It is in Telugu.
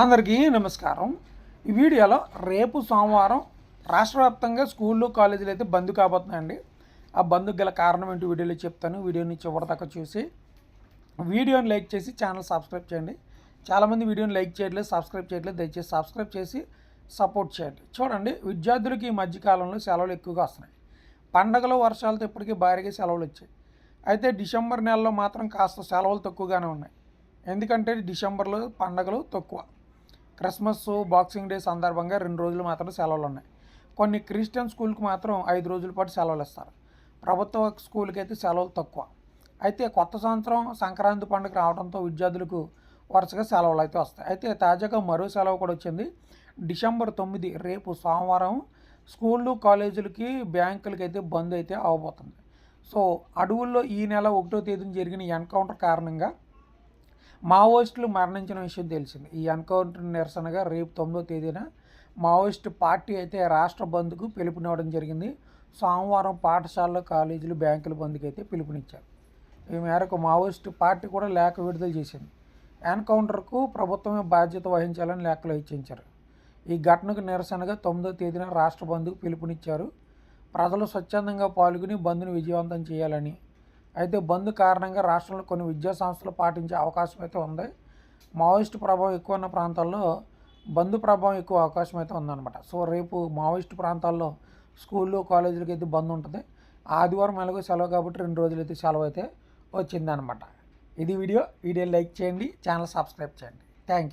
అందరికీ నమస్కారం. ఈ వీడియోలో రేపు సోమవారం రాష్ట్ర వ్యాప్తంగా స్కూళ్ళు కాలేజీలు అయితే బంద్ కాబోతున్నాయండి. ఆ బంద్కు గల కారణం ఏంటి వీడియోలో చెప్తాను. వీడియోని చివరిదాకా చూసి వీడియోని లైక్ చేసి ఛానల్ సబ్స్క్రైబ్ చేయండి. చాలామంది వీడియోని లైక్ చేయట్లేదు సబ్స్క్రైబ్ చేయట్లేదు. దయచేసి సబ్స్క్రైబ్ చేసి సపోర్ట్ చేయండి. చూడండి విద్యార్థులకి ఈ మధ్యకాలంలో సెలవులు ఎక్కువగా వస్తున్నాయి. పండగలు వర్షాలతో ఇప్పటికీ భారీగా సెలవులు వచ్చాయి. అయితే డిసెంబర్ నెలలో మాత్రం కాస్త సెలవులు తక్కువగానే ఉన్నాయి. ఎందుకంటే డిసెంబర్లో పండగలు తక్కువ. క్రిస్మస్ బాక్సింగ్ డే సందర్భంగా రెండు రోజులు మాత్రం సెలవులు ఉన్నాయి. కొన్ని క్రిస్టియన్ స్కూల్కి మాత్రం ఐదు రోజుల పాటు సెలవులు ఇస్తారు. ప్రభుత్వ స్కూల్కి అయితే సెలవులు తక్కువ. అయితే కొత్త సంవత్సరం సంక్రాంతి పండుగ రావడంతో విద్యార్థులకు వరుసగా సెలవులు అయితే వస్తాయి. అయితే తాజాగా మరో సెలవు కూడా వచ్చింది. డిసెంబర్ తొమ్మిది రేపు సోమవారం స్కూళ్ళు కాలేజీలకి బ్యాంకులకి అయితే బంద్ అయితే అవబోతుంది. సో అడవుల్లో ఈ నెల ఒకటో తేదీన జరిగిన ఎన్కౌంటర్ కారణంగా మావోయిస్టులు మరణించిన విషయం తెలిసింది. ఈ ఎన్కౌంటర్ నిరసనగా రేపు తొమ్మిదో తేదీన మావోయిస్టు పార్టీ అయితే రాష్ట్ర బంద్కు పిలుపునివ్వడం జరిగింది. సోమవారం పాఠశాలలు కాలేజీలు బ్యాంకుల బంద్కి అయితే పిలుపునిచ్చారు. ఈ మేరకు మావోయిస్టు పార్టీ కూడా లేఖ విడుదల చేసింది. ఎన్కౌంటర్కు ప్రభుత్వమే బాధ్యత వహించాలని లేఖలో హెచ్చరించారు. ఈ ఘటనకు నిరసనగా తొమ్మిదో తేదీన రాష్ట్ర బంద్కు పిలుపునిచ్చారు. ప్రజలు స్వచ్ఛందంగా పాల్గొని బంద్ను విజయవంతం చేయాలని అయితే బంద్ కారణంగా రాష్ట్రంలో కొన్ని విద్యా సంస్థలు పాటించే అవకాశం అయితే ఉంది. మావోయిస్టు ప్రభావం ఎక్కువ ఉన్న ప్రాంతాల్లో బంద్ ప్రభావం ఎక్కువ అవకాశం అయితే ఉందన్నమాట. సో రేపు మావోయిస్టు ప్రాంతాల్లో స్కూళ్ళు కాలేజీలకి అయితే బంద్ ఉంటుంది. ఆదివారం ఎలాగో సెలవు కాబట్టి రెండు రోజులు అయితే సెలవు అయితే వచ్చిందనమాట ఇది వీడియో. వీడియో లైక్ చేయండి. ఛానల్ సబ్స్క్రైబ్ చేయండి. Thank you.